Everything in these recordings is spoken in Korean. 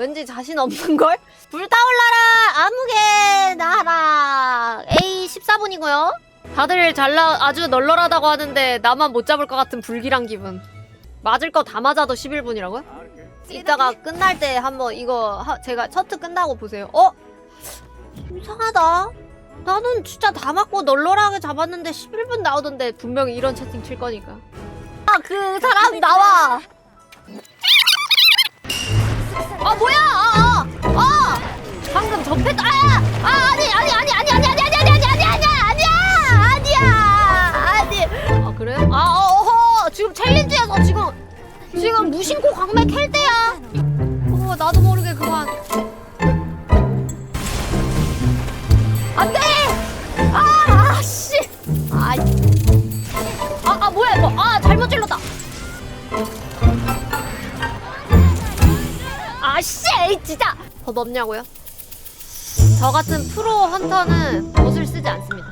왠지 자신 없는 걸? 불타올라라 아무개 나라 A 14분이고요. 다들 잘나 아주 널널하다고 하는데 나만 못 잡을 것 같은 불길한 기분. 맞을 거 다 맞아도 11분이라고요? 이따가 끝날 때 한번 이거 하- 제가 첫트 끝나고 보세요. 어? 이상하다. 나는 진짜 다 맞고 널널하게 잡았는데 11분 나오던데 분명히 이런 채팅 칠 거니까. 아 그 사람 나와. 아 뭐야? 아, 아, 아. 방금 접했다. 아, 아 아니 아니 아니 아니 아니 아니. 법 없냐고요? 저 같은 프로 헌터는 덫을 쓰지 않습니다.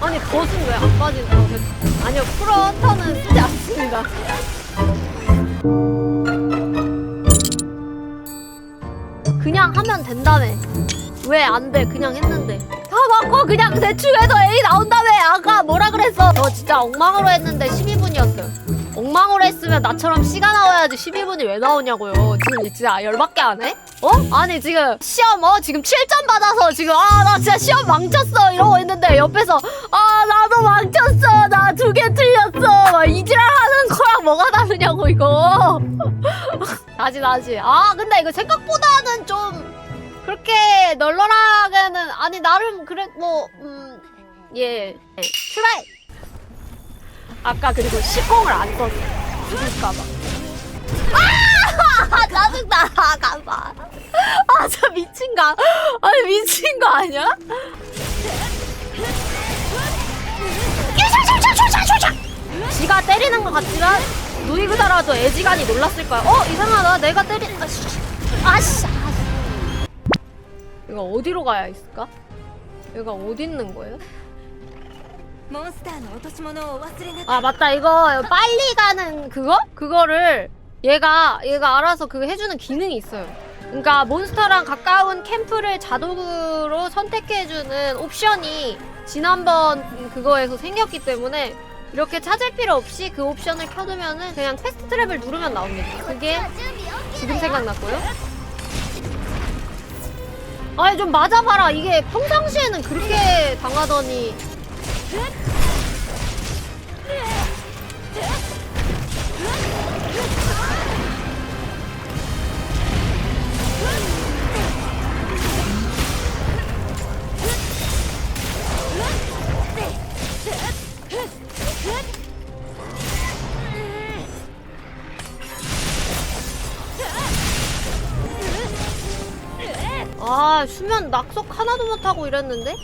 아니 덫은 왜 안 빠지는 거예요? 아니요 프로 헌터는 쓰지 않습니다. 그냥 하면 된다며. 왜 안 돼? 그냥 했는데. 다 맞고 그냥 대충 해도 A 나온다며. 아까 뭐라 그랬어? 저 진짜 엉망으로 했는데 12분이었어요. 엉망으로 했으면 나처럼 시간 나와야지 12분이 왜 나오냐고요. 지금 진짜 열받게 안 해? 어? 아니 지금 시험 어? 지금 7점 받아서 지금 아 나 진짜 시험 망쳤어! 이러고 있는데 옆에서 아 나도 망쳤어! 나 두 개 틀렸어! 막 이지랄 하는 거랑 뭐가 다르냐고 이거. 다시 다시. 아 근데 이거 생각보다는 좀 그렇게 널널하게는 아니 나름 그래 뭐 음예. 트라이 아까 그리고 시공을 안 썼어 죽을까봐. 아! 짜증나. 가봐. 아 저 미친가 아니 미친 거 아니야? 지가 때리는 것 같지만 누이그다라도 애지간히 놀랐을 거야. 어 이상하다. 내가 때리 아씨 아씨. 아씨. 이거 어디로 가야 있을까? 여기가 어디 있는 거예요? モンスターの落とし物をお忘れなく 아 맞다 이거 빨리 가는 그거? 그거를 얘가 얘가 알아서 그거 해주는 기능이 있어요 그러니까 몬스터랑 가까운 캠프를 자동으로 선택해주는 옵션이 지난번 그거에서 생겼기 때문에 이렇게 찾을 필요 없이 그 옵션을 켜두면은 그냥 패스트 트랩을 누르면 나옵니다 그게 지금 생각났고요 아니 좀 맞아봐라 이게 평상시에는 그렇게 당하더니 아 수면 낙석 하나도 못하고 이랬는데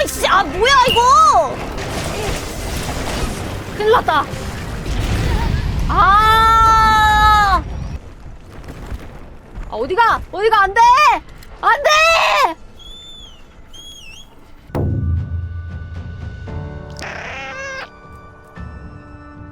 아이씨 아 뭐야 이거? 큰일 났다. 아, 아 어디가? 어디가? 안돼! 안돼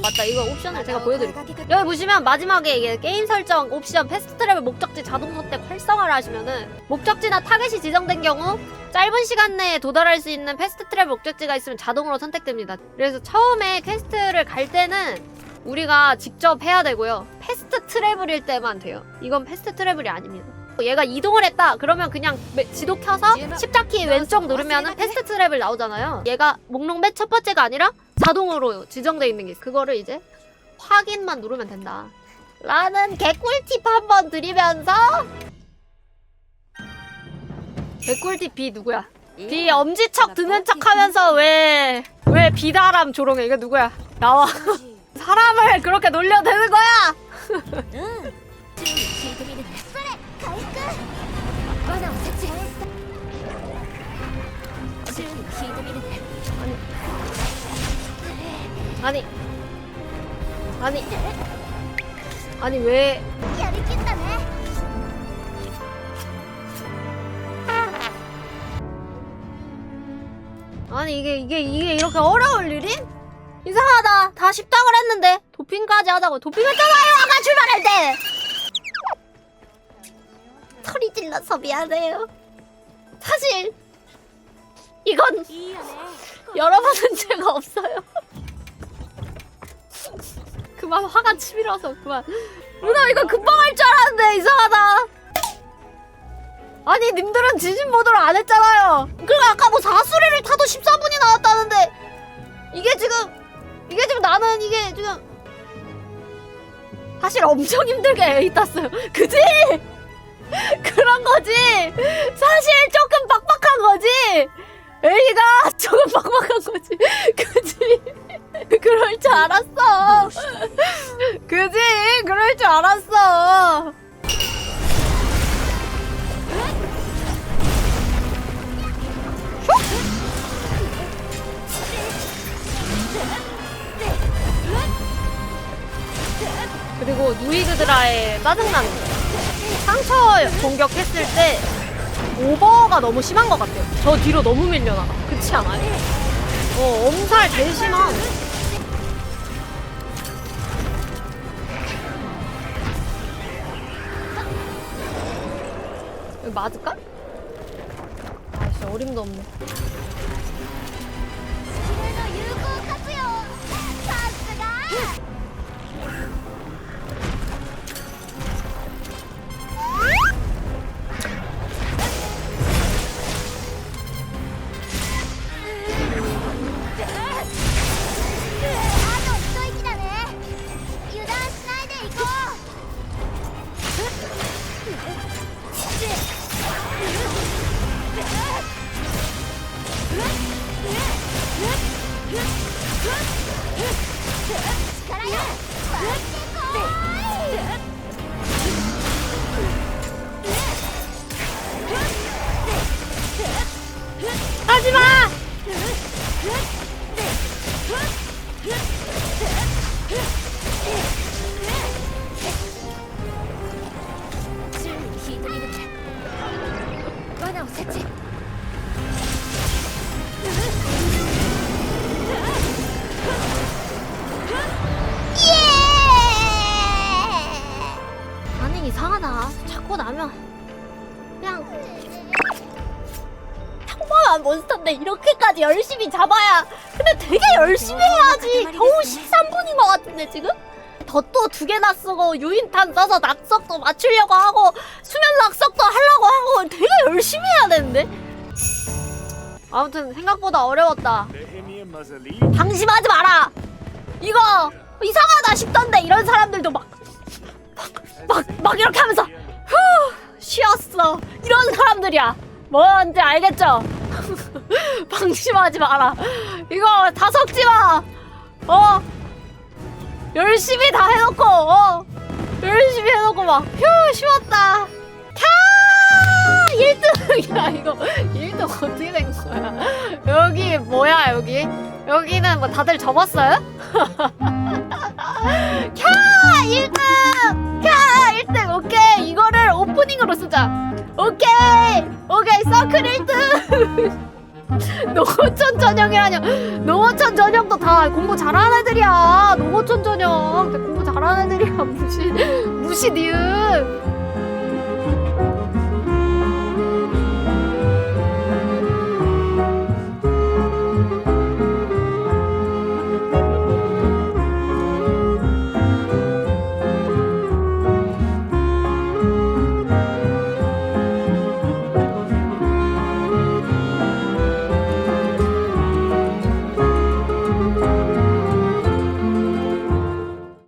맞다 이거 옵션을 제가 보여드릴게요 여기 보시면 마지막에 이게 게임 설정 옵션 패스트 트래블 목적지 자동 선택 활성화를 하시면은 목적지나 타겟이 지정된 경우 짧은 시간 내에 도달할 수 있는 패스트 트래블 목적지가 있으면 자동으로 선택됩니다. 그래서 처음에 퀘스트를 갈 때는 우리가 직접 해야 되고요. 패스트 트래블일 때만 돼요. 이건 패스트 트래블이 아닙니다. 얘가 이동을 했다 그러면 그냥 매- 지도 켜서 십자키 왼쪽 누르면은 패스트 트래블 나오잖아요. 얘가 목록 맨 첫 번째가 아니라 자동으로 지정돼 있는 게 있어요. 그거를 이제 확인만 누르면 된다. 라는 개꿀팁 한번 드리면서 개꿀팁 B 누구야? B 엄지척 드는 척 하면서 왜, 왜 비다람 조롱해? 이거 누구야? 나와. 사람을 그렇게 놀려대는 거야! う 아니. 아니. 아니, 왜. やりきったね 아니, 이게, 이게, 이게 이렇게 어려울 일이? 이상하다. 다 쉽다 그랬는데 도핑까지 하자고 도핑했잖아요. 아까 출발할 때. 털이 찔러서 미안해요. 사실 이건 여러분은 죄가 없어요. 그만 화가 치밀어서 그만. 누나 이거 금방 할 줄 알았는데 이상하다. 아니 님들은 지진 모드를 안 했잖아요. 그리고 아까 뭐 사수리를 타도 14분이 나왔다는데 이게 지금 이게 지금 나는 이게 지금 사실 엄청 힘들게 A 땄어요. 그지? 그런 거지. 사실 조금 빡빡한 거지. 에이가 조금 빡빡한 거지. 그지? 그럴 줄 알았어. 그지? 그럴 줄 알았어. 그리고 누이그드라의 짜증나는 거. 상처 공격했을 때 오버가 너무 심한 것 같아요. 저 뒤로 너무 밀려나가. 그렇지 않아요? 어, 엄살 심한. 여기 맞을까? 아씨 어림도 없네. 始まる 이상하다. 자꾸 나면 그냥 평범한 몬스터인데 이렇게까지 열심히 잡아야 근데 되게 열심히 해야지. 겨우 13분인 것 같은데 지금? 덧도 두 개나 쓰고 유인탄 써서 낙석도 맞추려고 하고 수면 낙석도 하려고 하고 되게 열심히 해야 되는데? 아무튼 생각보다 어려웠다. 방심하지 마라. 이거 이상하다 싶던데 이런 사람들도 막 막, 막 이렇게 하면서 후 쉬었어. 이런 사람들이야. 뭔지 알겠죠? 방심하지 마라. 이거 다 섞지 마. 어? 열심히 다 해놓고 어? 열심히 해놓고 막휴 쉬웠다. 캬 1등이야 이거 1등 어떻게 된 거야? 여기 뭐야 여기? 여기는 뭐 다들 접었어요? 오케이! 오케이 서클 1등! 농어촌 전형이라뇨? 농어촌 전형도 다 공부 잘하는 애들이야. 농어촌 전형. 공부 잘하는 애들이야. 무시 무시 니은.